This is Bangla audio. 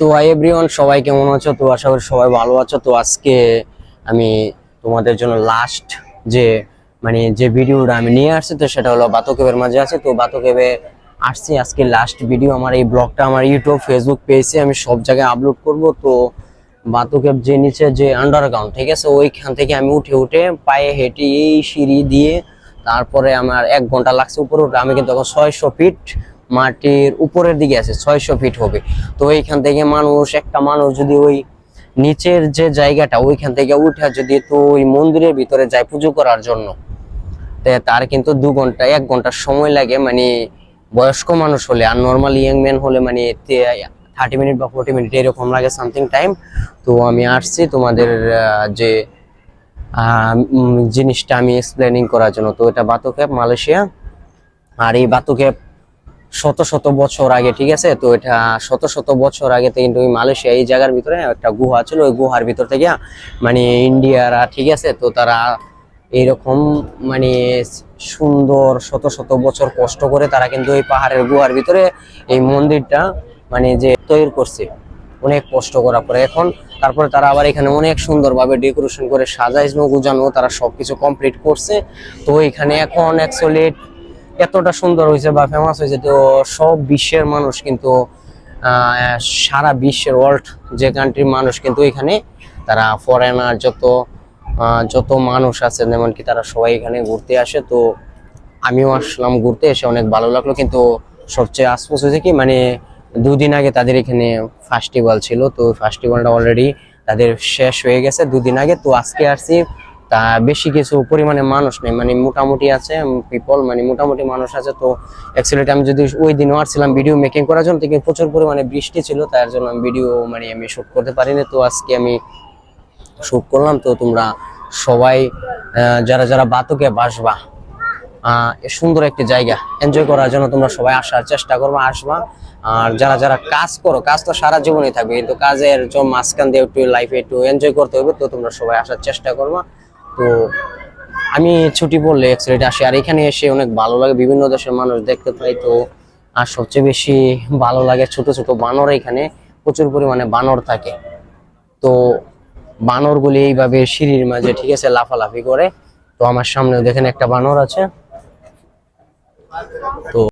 তো এভরিওয়ান সবাই কেমন আছো? তো আশা করি সবাই ভালো আছো। তো আজকে আমি তোমাদের জন্য লাস্ট যে মানে যে ভিডিওটা আমি নিয়ে আসছি, তো সেটা হলো বাতকেবের মাঝে আছে। তো বাতকেবে আসছি আজকে লাস্ট ভিডিও আমার এই ব্লগটা আমার ইউটিউব ফেসবুক পেজে আমি সব জায়গায় আপলোড করব। তো বাতকেব যে নিচে যে আন্ডারগ্রাউন্ড ঠিক আছে? ওইখান থেকে আমি উঠে উঠে পায়ে হেঁটে এই সিঁড়ি দিয়ে তারপরে আমার এক ঘণ্টা লাগছে উপরে উঠে। আমি কিন্তু এখন ছয়শো ফিট মাটির উপরের দিকে আছে, ছয়শো ফিট হবে। তো এইখান থেকে মানুষ, একটা মানুষ যদি ওই নিচের যে জায়গাটা, ওইখান থেকে উঠে যদি তো ওই মন্দিরের ভিতরে যায় পুজো করার জন্য তার কিন্তু দু ঘণ্টা, এক ঘণ্টা সময় লাগে। মানে বয়স্ক মানুষ হলে আর নর্মাল ইয়াং ম্যান হলে মানে থার্টি মিনিট বা ফোর্টি মিনিট এরকম লাগে সামথিং টাইম তো আমি আসছি তোমাদের যে জিনিসটা আমি এক্সপ্লেনিং করার জন্য। তো এটা বাতুক্যাপ মালয়েশিয়া। আর এই বাতুক্যাপ শত শত বছর আগে, ঠিক আছে? তো এটা শত শত বছর আগে থেকে কিন্তু মালয়েশিয়া, এই জায়গার ভিতরে একটা গুহা ছিল। ওই গুহার ভিতর থেকে মানে ইন্ডিয়ারা, ঠিক আছে? তো তারা এইরকম মানে সুন্দর শত শত বছর কষ্ট করে তারা কিন্তু এই পাহাড়ের গুহার ভিতরে এই মন্দিরটা মানে যে তৈরি করছে। অনেক কষ্ট করার পরে এখন, তারপরে তারা আবার এখানে অনেক সুন্দরভাবে ডেকোরেশন করে সাজাইনো গুজানো তারা সবকিছু কমপ্লিট করছে। তো এখানে এখন অ্যাকচুয়ালি এতটা সুন্দর হয়েছে বা ফেমাস হয়েছে তো সব বিশ্বের মানুষ কিন্তু সারা বিশ্বের ওয়ার্ল্ড যে কান্ট্রির মানুষ কিন্তু এখানে তারা ফরেনার যত যত মানুষ আছে যেমন কি তারা সবাই এখানে ঘুরতে আসে। তো আমিও আসলাম ঘুরতে, এসে অনেক ভালো লাগল। কিন্তু সবচেয়ে আশপাশ হয়েছে কি মানে দুদিন আগে তাদের এখানে ফেস্টিভ্যাল ছিল। তো ফেস্টিভ্যালটা অলরেডি তাদের শেষ হয়ে গেছে দুদিন আগে। তো আজকে আসছি তা বেশি কিছু পরিমাণে মানুষ নেই। মানে মোটামুটি আছে পিপল মানে মোটামুটি মানুষ আছে। তো অ্যাকচুয়ালি আমি যদি ওই দিনও আসছিলাম ভিডিও মেকিং করার জন্য কিন্তু প্রচুর পরিমাণে বৃষ্টি ছিল, তার জন্য আমি ভিডিও মানে আমি শুট করতে পারিনি। তো আজকে আমি শুট করলাম, তো তোমরা সবাই যারা যারা বাতুকে বাসবা সুন্দর একটি জায়গা এনজয় করার জন্য তোমরা সবাই আসার চেষ্টা করবা, আসবা। আর যারা যারা কাজ করো, কাজ তো সারা জীবনই থাকবে, কিন্তু কাজের মাঝখান দিয়ে একটু লাইফে একটু এনজয় করতে হবে, তো তোমরা সবাই আসার চেষ্টা করবা। তো আমি ছুটি পড়লে এক্সরেট আসি। আর এখানে এসে অনেক ভালো লাগে। বিভিন্ন দেশের মানুষ দেখতে পাই তো। আর সবচেয়ে বেশি ভালো লাগে ছোট ছোট বানর এখানে। প্রচুর পরিমাণে বানর থাকে। তো বানরগুলি এইভাবে সিঁড়ির মাঝে, ঠিক আছে, লাফালাফি করে। তো আমার সামনে দেখেন একটা বানর আছে। তো